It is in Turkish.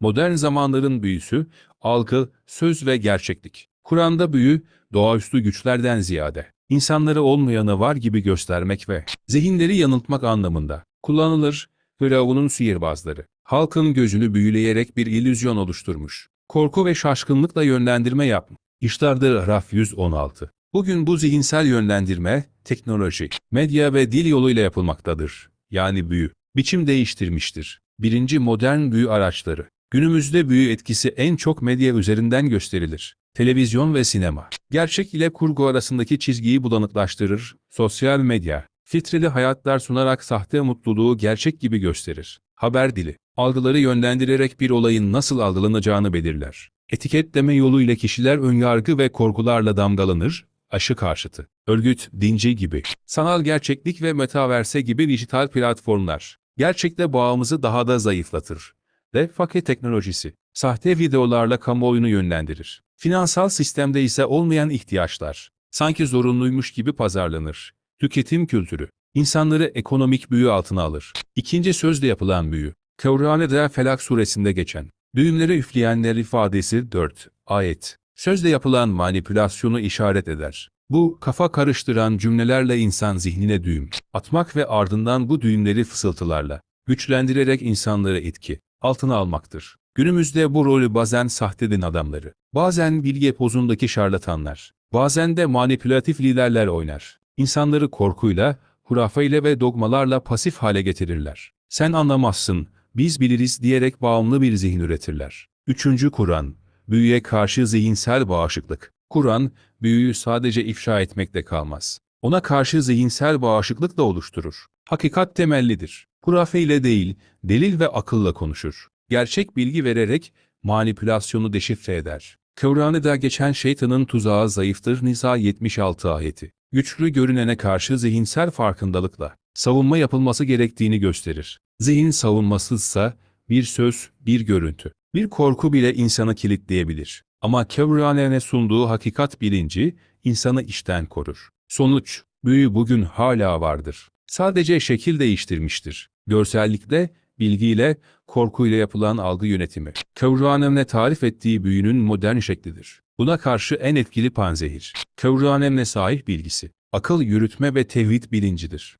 Modern zamanların büyüsü, algı, söz ve gerçeklik. Kur'an'da büyü, doğaüstü güçlerden ziyade, insanları olmayanı var gibi göstermek ve zihinleri yanıltmak anlamında kullanılır. Firavun'un sihirbazları, halkın gözünü büyüleyerek bir illüzyon oluşturmuş. Korku ve şaşkınlıkla yönlendirme yapmış. İştardır Raf 116. Bugün bu zihinsel yönlendirme, teknoloji, medya ve dil yoluyla yapılmaktadır. Yani büyü, biçim değiştirmiştir. Birinci modern büyü araçları. Günümüzde büyü etkisi en çok medya üzerinden gösterilir. Televizyon ve sinema. Gerçek ile kurgu arasındaki çizgiyi bulanıklaştırır. Sosyal medya. Filtreli hayatlar sunarak sahte mutluluğu gerçek gibi gösterir. Haber dili. Algıları yönlendirerek bir olayın nasıl algılanacağını belirler. Etiketleme yoluyla kişiler önyargı ve korkularla damgalanır, aşı karşıtı, örgüt, dinci gibi, sanal gerçeklik ve metaverse gibi dijital platformlar, gerçekle bağımızı daha da zayıflatır. Defake teknolojisi, sahte videolarla kamuoyunu yönlendirir. Finansal sistemde ise olmayan ihtiyaçlar, sanki zorunluymuş gibi pazarlanır. Tüketim kültürü, insanları ekonomik büyü altına alır. İkinci sözle yapılan büyü, Kevrane'de Felak suresinde geçen, düğümleri üfleyenler ifadesi 4, ayet. Sözle yapılan manipülasyonu işaret eder. Bu, kafa karıştıran cümlelerle insan zihnine düğüm atmak ve ardından bu düğümleri fısıltılarla güçlendirerek insanları etki altına almaktır. Günümüzde bu rolü bazen sahte din adamları, bazen bilge pozundaki şarlatanlar, bazen de manipülatif liderler oynar. İnsanları korkuyla, hurafeyle ve dogmalarla pasif hale getirirler. Sen anlamazsın, biz biliriz diyerek bağımlı bir zihin üretirler. Üçüncü Kur'an, büyüye karşı zihinsel bağışıklık. Kur'an, büyüyü sadece ifşa etmekle kalmaz. Ona karşı zihinsel bağışıklık da oluşturur. Hakikat temellidir. Hurafe ile değil, delil ve akılla konuşur. Gerçek bilgi vererek manipülasyonu deşifre eder. Kıvranıda geçen şeytanın tuzağı zayıftır Nisa 76 ayeti. Güçlü görünene karşı zihinsel farkındalıkla savunma yapılması gerektiğini gösterir. Zihin savunmasızsa bir söz, bir görüntü, bir korku bile insanı kilitleyebilir. Ama Kevrane'ne sunduğu hakikat bilinci insanı işten korur. Sonuç, büyü bugün hala vardır. Sadece şekil değiştirmiştir. Görsellikle, bilgiyle, korkuyla yapılan algı yönetimi. Kevranem'le tarif ettiği büyünün modern şeklidir. Buna karşı en etkili panzehir. Kevranem'le sahih bilgisi, akıl yürütme ve tevhid bilincidir.